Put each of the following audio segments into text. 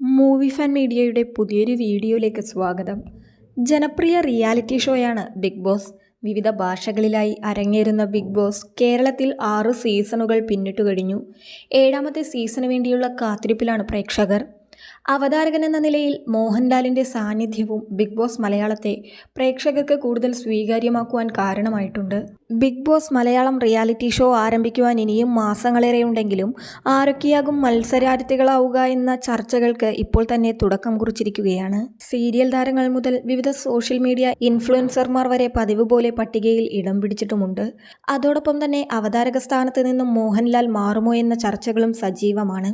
Movie fan മീഡിയയുടെ പുതിയൊരു വീഡിയോയിലേക്ക് സ്വാഗതം. ജനപ്രിയ റിയാലിറ്റി ഷോയാണ് ബിഗ് ബോസ്. വിവിധ ഭാഷകളിലായി അരങ്ങേറുന്ന ബിഗ് ബോസ് കേരളത്തിൽ ആറ് സീസണുകൾ പിന്നിട്ടു കഴിഞ്ഞു. ഏഴാമത്തെ സീസണു വേണ്ടിയുള്ള കാത്തിരിപ്പിലാണ് പ്രേക്ഷകർ. അവതാരകൻ എന്ന നിലയിൽ മോഹൻലാലിന്റെ സാന്നിധ്യവും ബിഗ് ബോസ് മലയാളത്തെ പ്രേക്ഷകർക്ക് കൂടുതൽ സ്വീകാര്യമാക്കുവാൻ കാരണമായിട്ടുണ്ട്. Big boss Malayalam reality show ആരംഭിക്കുവാൻ ഇനിയും മാസങ്ങളേറെയുണ്ടെങ്കിലും ആരൊക്കെയാകും മത്സരാർത്ഥികളാവുക എന്ന ചർച്ചകൾക്ക് ഇപ്പോൾ തന്നെ തുടക്കം കുറിച്ചിരിക്കുകയാണ്. സീരിയൽ താരങ്ങൾ മുതൽ വിവിധ സോഷ്യൽ മീഡിയ ഇൻഫ്ലുവൻസർമാർ വരെ പതിവ് പോലെ പട്ടികയിൽ ഇടം പിടിച്ചിട്ടുമുണ്ട്. അതോടൊപ്പം തന്നെ അവതാരക സ്ഥാനത്ത് നിന്നും മോഹൻലാൽ മാറുമോ എന്ന ചർച്ചകളും സജീവമാണ്.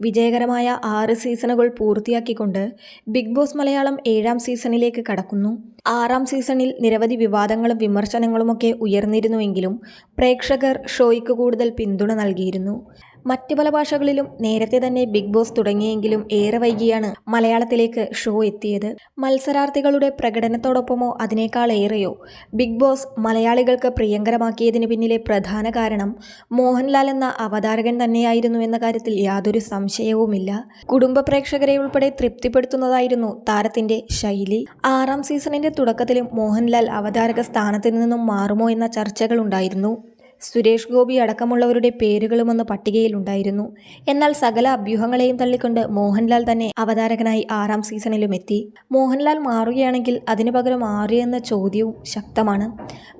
വിജയകരമായ ആറ് സീസണുകൾ പൂർത്തിയാക്കിക്കൊണ്ട് ബിഗ് ബോസ് മലയാളം ഏഴാം സീസണിലേക്ക് കടക്കുന്നു. ആറാം സീസണിൽ നിരവധി വിവാദങ്ങളും വിമർശനങ്ങളുമൊക്കെ ഉയർന്നിരുന്നുവെങ്കിലും പ്രേക്ഷകർ ഷോയ്ക്ക് കൂടുതൽ പിന്തുണ നൽകിയിരുന്നു. മറ്റ് പല ഭാഷകളിലും നേരത്തെ തന്നെ ബിഗ് ബോസ് തുടങ്ങിയെങ്കിലും ഏറെ വൈകിയാണ് മലയാളത്തിലേക്ക് ഷോ എത്തിയത്. മത്സരാർത്ഥികളുടെ പ്രകടനത്തോടൊപ്പമോ അതിനേക്കാൾ ഏറെയോ? ബിഗ് ബോസ് മലയാളികൾക്ക് പ്രിയങ്കരമാക്കിയതിന് പിന്നിലെ പ്രധാന കാരണം മോഹൻലാൽ എന്ന അവതാരകൻ തന്നെയായിരുന്നു എന്ന കാര്യത്തിൽ യാതൊരു സംശയവുമില്ല. കുടുംബ പ്രേക്ഷകരെ ഉൾപ്പെടെ തൃപ്തിപ്പെടുത്തുന്നതായിരുന്നു താരത്തിന്റെ ശൈലി. ആറാം സീസണിന്റെ തുടക്കത്തിലും മോഹൻലാൽ അവതാരക സ്ഥാനത്ത് നിന്നും മാറുമോ എന്ന ചർച്ചകളുണ്ടായിരുന്നു സുരേഷ് ഗോപി അടക്കമുള്ളവരുടെ പേരുകളും പട്ടികയിൽ പട്ടികയിലുണ്ടായിരുന്നു. എന്നാൽ സകല അഭ്യൂഹങ്ങളെയും തള്ളിക്കൊണ്ട് മോഹൻലാൽ തന്നെ അവതാരകനായി ആറാം സീസണിലും എത്തി. മോഹൻലാൽ മാറുകയാണെങ്കിൽ അതിനു പകരം എന്ന ചോദ്യവും ശക്തമാണ്.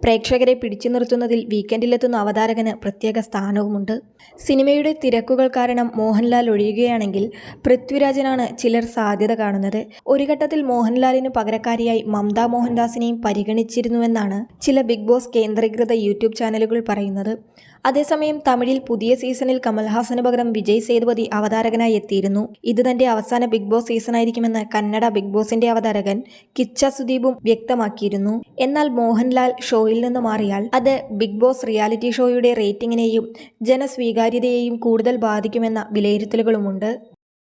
പ്രേക്ഷകരെ പിടിച്ചു നിർത്തുന്നതിൽ വീക്കെൻഡിലെത്തുന്ന അവതാരകന് പ്രത്യേക സ്ഥാനവുമുണ്ട്. സിനിമയുടെ തിരക്കുകൾ കാരണം മോഹൻലാൽ ഒഴിയുകയാണെങ്കിൽ പൃഥ്വിരാജനാണ് ചിലർ സാധ്യത കാണുന്നത്. ഒരു ഘട്ടത്തിൽ മോഹൻലാലിന് പകരക്കാരിയായി മമത മോഹൻദാസിനെയും പരിഗണിച്ചിരുന്നുവെന്നാണ് ചില ബിഗ് ബോസ് കേന്ദ്രീകൃത യൂട്യൂബ് ചാനലുകൾ പറയുന്നത്. അതേസമയം തമിഴിൽ പുതിയ സീസണിൽ കമൽഹാസന് പകരം വിജയ് സേതുപതി അവതാരകനായി എത്തിയിരുന്നു. ഇത് തന്റെ അവസാന ബിഗ് ബോസ് സീസണായിരിക്കുമെന്ന് കന്നഡ ബിഗ് ബോസിന്റെ അവതാരകൻ കിച്ച സുദീപും വ്യക്തമാക്കിയിരുന്നു. എന്നാൽ മോഹൻലാൽ ഷോയിൽ നിന്ന് മാറിയാൽ അത് ബിഗ് ബോസ് റിയാലിറ്റി ഷോയുടെ റേറ്റിംഗിനെയും ജനസ്വീകാര്യതയെയും കൂടുതൽ ബാധിക്കുമെന്ന വിലയിരുത്തലുകളുമുണ്ട്.